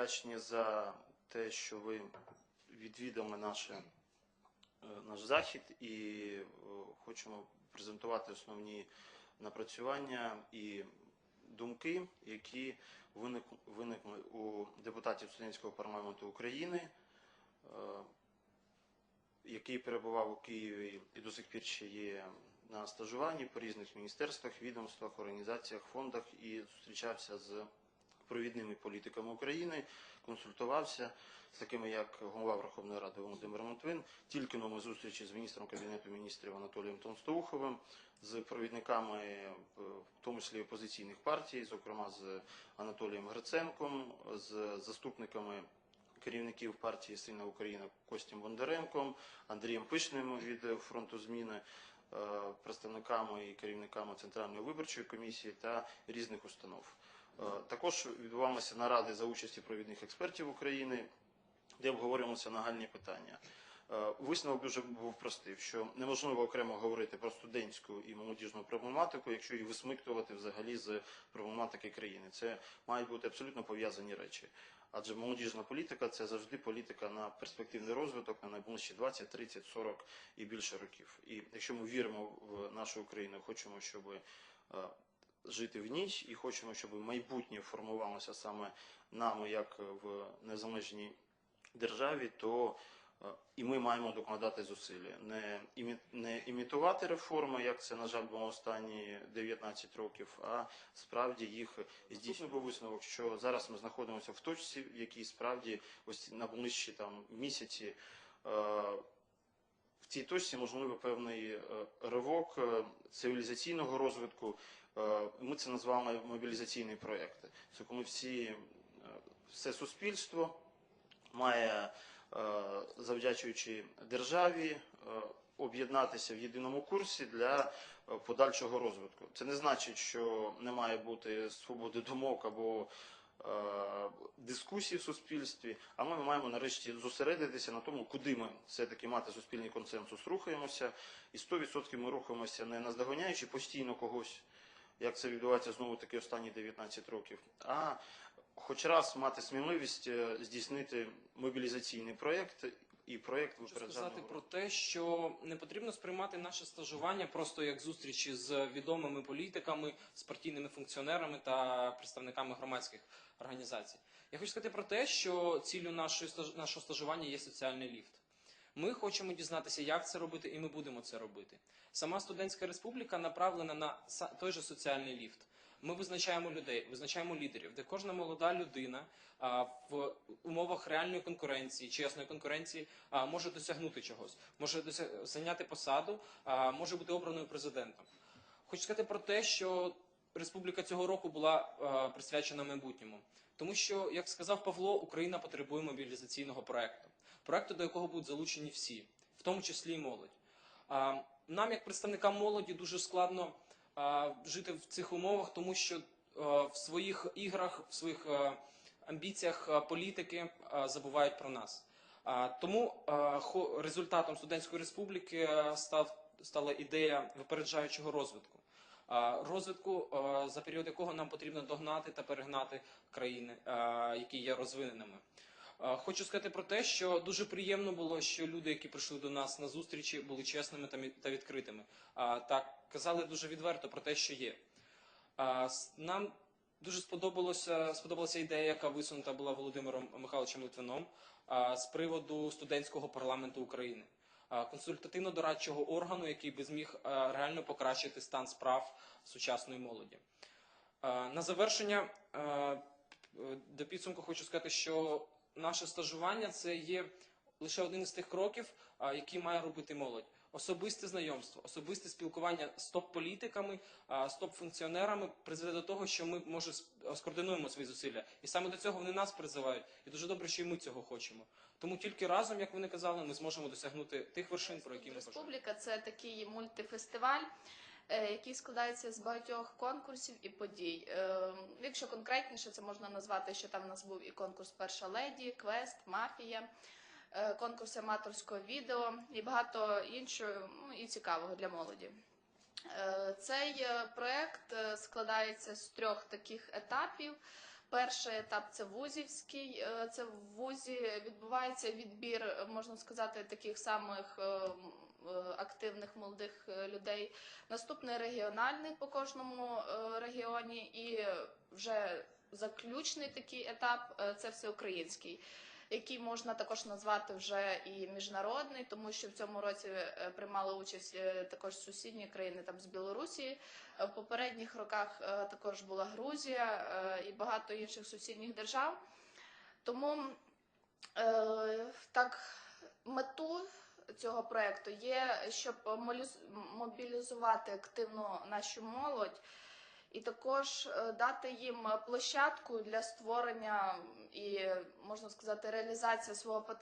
вдячні за те, що ви відвідали наше, е, наш захід. І е, хочемо презентувати основні напрацювання і думки, які виник- виникли у депутатів студентського парламенту України, е, який перебував у Києві і до сих пір ще є на стажуванні по різних міністерствах, відомствах, організаціях, фондах і зустрічався з провідними політиками України, консультувався з такими, як голова Верховної Ради Володимир Монтвин, тільки ми зустрічі з міністром Кабінету міністрів Анатолієм Тонстоуховим, з провідниками, в тому числі опозиційних партій, зокрема з Анатолієм Гриценком, з заступниками керівників партії Сильна Україна Костім Бондаренком, Андрієм Пишним від фронту зміни, е, представниками і керівниками Центральної виборчої комісії та різних установ. Е, Також відбувалися наради за участі провідних експертів України, де обговорювалися нагальні питання. Е, Висновок дуже був простий, що неможливо окремо говорити про студентську і молодіжну проблематику, якщо її висмиктувати взагалі з проблематики країни. Це мають бути абсолютно пов'язані речі. Адже молодіжна політика це завжди політика на перспективний розвиток на найближчі 20, 30, 40 і більше років. І якщо ми віримо в нашу Україну, хочемо, щоб е, жити в ній, і хочемо, щоб майбутнє формувалося саме нами, як в незалежній державі, то е, і ми маємо докладати зусилля, не, імі, не імітувати реформи, як це, на жаль, було останні 19 років, а справді їх здійснювати був висновок, що зараз ми знаходимося в точці, в якій справді ось на ближчі там місяці е, в цій точці можливо певний е, ривок е, цивілізаційного розвитку. Е, Ми це назвали мобілізаційні проекти. Це коли всі, е, все суспільство має, е, завдячуючи державі, об'єднатися в єдиному курсі для подальшого розвитку. Це не значить, що не має бути свободи думок або дискусій в суспільстві, а ми маємо нарешті зосередитися на тому, куди ми все-таки мати суспільний консенсус рухаємося, і 100% ми рухаємося не наздоганяючи постійно когось, як це відбувається знову таки останні 19 років, а хоч раз мати сміливість е, здійснити мобілізаційний проєкт і проєкт Хочу сказати про те, що не потрібно сприймати наше стажування просто як зустрічі з відомими політиками, з партійними функціонерами та представниками громадських організацій. Я хочу сказати про те, що ціллю нашої нашого стажування є соціальний ліфт. Ми хочемо дізнатися, як це робити, і ми будемо це робити. Сама студентська республіка направлена на той же соціальний ліфт. Ми визначаємо людей, визначаємо лідерів, де кожна молода людина в умовах реальної конкуренції, чесної конкуренції може досягнути чогось, може досяг... зайняти посаду, може бути обраною президентом. Хочу сказати про те, що республіка цього року була присвячена майбутньому, тому що, як сказав Павло, Україна потребує мобілізаційного проекту, проекту, до якого будуть залучені всі, в тому числі і молодь. Нам, як представникам молоді, дуже складно жити в цих умовах, тому що в своїх іграх, в своїх амбіціях політики забувають про нас. Тому хо- результатом студентської республіки став стала ідея випереджаючого розвитку. Розвитку, за період якого нам потрібно догнати та перегнати країни, які є розвиненими. Хочу сказати про те, що дуже приємно було, що люди, які прийшли до нас на зустрічі, були чесними та відкритими. Так казали дуже відверто про те, що є. Нам дуже сподобалося сподобалася ідея, яка висунута була Володимиром Михайловичем Литвином з приводу студентського парламенту України, консультативно-дорадчого органу, який би зміг реально покращити стан справ сучасної молоді. На завершення до підсумку хочу сказати, що наше стажування це є лише один із тих кроків, які має робити молодь. Особисте знайомство, особисте спілкування з топ-політиками, з топ-функціонерами призведе до того, що ми може скоординуємо свої зусилля. І саме до цього вони нас призивають. І дуже добре, що і ми цього хочемо. Тому тільки разом, як вони казали, ми зможемо досягнути тих вершин, про які ми. Республіка це такий мультифестиваль, який складається з багатьох конкурсів і подій. Е, Якщо конкретніше, це можна назвати, що там у нас був і конкурс Перша леді, квест, мафія, е, конкурс аматорського відео і багато іншого ну, і цікавого для молоді. Е, Цей е, проект е, складається з трьох таких етапів. Перший етап це вузівський. е, Це в вузі відбувається відбір, е, можна сказати, таких самих е, активних молодих людей. Наступний регіональний по кожному регіоні, і вже заключний такий етап це всеукраїнський. Який можна також назвати вже і міжнародний, тому що в цьому році е, приймали участь е, також сусідні країни, там з Білорусі. Е, В попередніх роках також була Грузія і багато інших сусідніх держав. Тому так, мету цього проекту є, щоб мобілізувати активно нашу молодь. І також е, дати їм площадку для створення і можна сказати реалізації свого потенціалу.